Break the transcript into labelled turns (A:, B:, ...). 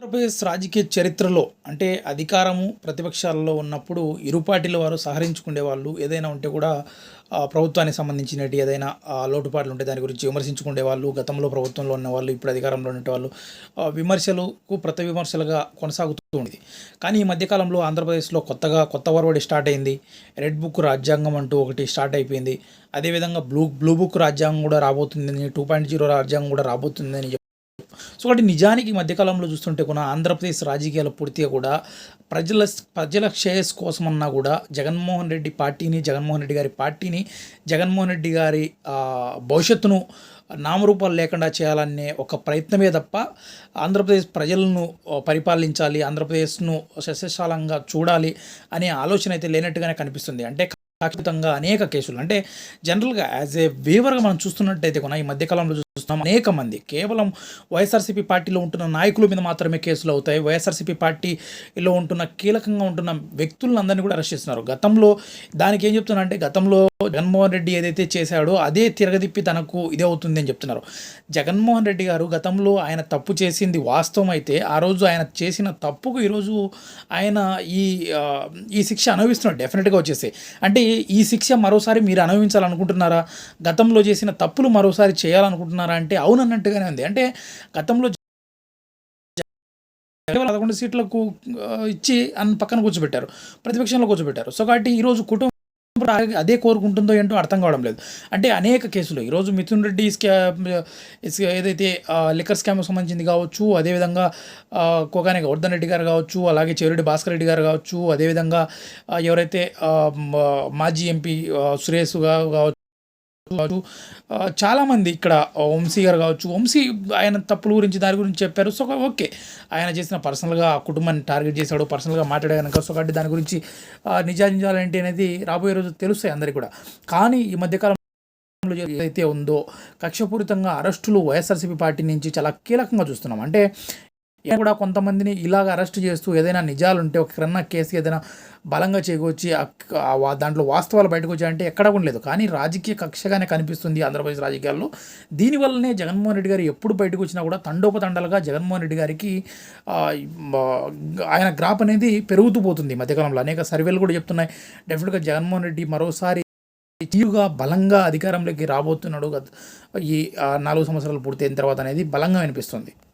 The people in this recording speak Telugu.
A: ఆంధ్రప్రదేశ్ రాజకీయ చరిత్రలో అంటే అధికారము ప్రతిపక్షాలలో ఉన్నప్పుడు ఇరుపాటిల వారు సహరించుకునే వాళ్ళు ఏదైనా ఉంటే కూడా ప్రభుత్వానికి సంబంధించినటి ఏదైనా లోటుపాట్లు ఉంటే దాని గురించి విమర్శించుకునే వాళ్ళు గతంలో ప్రభుత్వంలో ఉన్న వాళ్ళు ఇప్పుడు అధికారంలో ఉండే వాళ్ళు విమర్శలకు ప్రతి విమర్శలుగా కొనసాగుతూ ఉండేది. కానీ ఈ మధ్యకాలంలో ఆంధ్రప్రదేశ్లో కొత్తగా కొత్త వరవడి స్టార్ట్ అయింది. రెడ్ బుక్ రాజ్యాంగం అంటూ ఒకటి స్టార్ట్ అయిపోయింది. అదేవిధంగా బ్లూ బ్లూ బుక్ రాజ్యాంగం కూడా రాబోతుందని టూ పాయింట్ జీరో రాజ్యాంగం కూడా రాబోతుందని సో కాబట్టి నిజానికి ఈ మధ్యకాలంలో చూస్తుంటే కూడా ఆంధ్రప్రదేశ్ రాజకీయాల పూర్తిగా కూడా ప్రజల ప్రజల శ్రేయస్ కోసమన్నా కూడా జగన్మోహన్ రెడ్డి పార్టీని జగన్మోహన్ రెడ్డి గారి పార్టీని జగన్మోహన్ రెడ్డి గారి భవిష్యత్తును నామరూపాలు లేకుండా చేయాలనే ఒక ప్రయత్నమే తప్ప ఆంధ్రప్రదేశ్ ప్రజలను పరిపాలించాలి ఆంధ్రప్రదేశ్ను సస్యశాలంగా చూడాలి అనే ఆలోచన అయితే లేనట్టుగానే కనిపిస్తుంది. అంటే ఖచ్చితంగా అనేక కేసులు. అంటే జనరల్గా యాజ్ ఏ వీవర్గా మనం చూస్తున్నట్టయితే కూడా ఈ మధ్యకాలంలో చూస్తున్నాం అనేక మంది కేవలం వైఎస్ఆర్సీపీ పార్టీలో ఉంటున్న నాయకుల మీద మాత్రమే కేసులు అవుతాయి. వైఎస్ఆర్సీపీ పార్టీలో ఉంటున్న కీలకంగా ఉంటున్న వ్యక్తులందరినీ కూడా అరెస్ట్ చేస్తున్నారు. గతంలో దానికి ఏం చెప్తున్నా అంటే గతంలో జగన్మోహన్ రెడ్డి ఏదైతే చేశాడో అదే తిరగదిప్పి తనకు ఇదే అవుతుంది అని చెప్తున్నారు. జగన్మోహన్ రెడ్డి గారు గతంలో ఆయన తప్పు చేసింది వాస్తవం అయితే ఆ రోజు ఆయన చేసిన తప్పుకు ఈరోజు ఆయన ఈ ఈ శిక్ష అనుభవిస్తున్నాడు డెఫినెట్గా వచ్చేసి అంటే ఈ శిక్ష మరోసారి మీరు అనుభవించాలనుకుంటున్నారా? గతంలో చేసిన తప్పులు మరోసారి చేయాలనుకుంటున్నారా అంటే అవునన్నట్టుగానే ఉంది. అంటే గతంలో పదకొండు సీట్లకు ఇచ్చి అన్న పక్కన కూర్చోబెట్టారు. ప్రతిపక్షంలో కూర్చోబెట్టారు. సో కాబట్టి ఈరోజు కుటుంబం కూడా అదే కోరుకుంటుందో ఏంటో అర్థం కావడం లేదు. అంటే అనేక కేసులు. ఈరోజు మిథున్ రెడ్డి స్కా ఏదైతే లిక్కర్ స్కామ్కి సంబంధించింది కావచ్చు అదేవిధంగా ఆ, కోగానే గౌర్ధన్ రెడ్డి గారు కావచ్చు అలాగే చెవిరెడ్డి భాస్కర్ రెడ్డి గారు కావచ్చు అదేవిధంగా ఎవరైతే మాజీ ఎంపీ సురేష్ గారు కావచ్చు కావచ్చు చాలామంది ఇక్కడ వంశీ గారు కావచ్చు వంశీ ఆయన తప్పుల గురించి దాని గురించి చెప్పారు. So okay. ఆయన చేసిన పర్సనల్గా కుటుంబాన్ని టార్గెట్ చేశాడు పర్సనల్గా మాట్లాడాను కనుక సో కాబట్టి దాని గురించి ఆ, నిజానిజాలు ఏంటి అనేది రాబోయే రోజు తెలుస్తాయి అందరికీ కూడా. కానీ ఈ మధ్యకాలం ఏదైతే ఉందో కక్షపూరితంగా అరెస్టులు వైఎస్ఆర్సీపీ పార్టీ నుంచి చాలా కీలకంగా చూస్తున్నాం. అంటే కూడా కొంతమందిని ఇలాగ అరెస్ట్ చేస్తూ ఏదైనా నిజాలు ఉంటే ఒక క్రన్న కేసు ఏదైనా బలంగా చేకూర్చి దాంట్లో వాస్తవాలు బయటకు వచ్చాయంటే ఎక్కడ కూడా లేదు. కానీ రాజకీయ కక్షగానే కనిపిస్తుంది ఆంధ్రప్రదేశ్ రాజకీయాల్లో. దీనివల్లనే జగన్మోహన్ రెడ్డి గారు ఎప్పుడు బయటకు వచ్చినా కూడా తండోపతండలుగా జగన్మోహన్ రెడ్డి గారికి ఆయన గ్రాప్ అనేది పెరుగుతూ పోతుంది మధ్యకాలంలో. అనేక సర్వేలు కూడా చెప్తున్నాయి. డెఫినెట్గా జగన్మోహన్ రెడ్డి మరోసారి తీరుగా బలంగా అధికారంలోకి రాబోతున్నాడు. ఈ నాలుగు సంవత్సరాలు పూర్తయిన తర్వాత అనేది బలంగా వినిపిస్తుంది.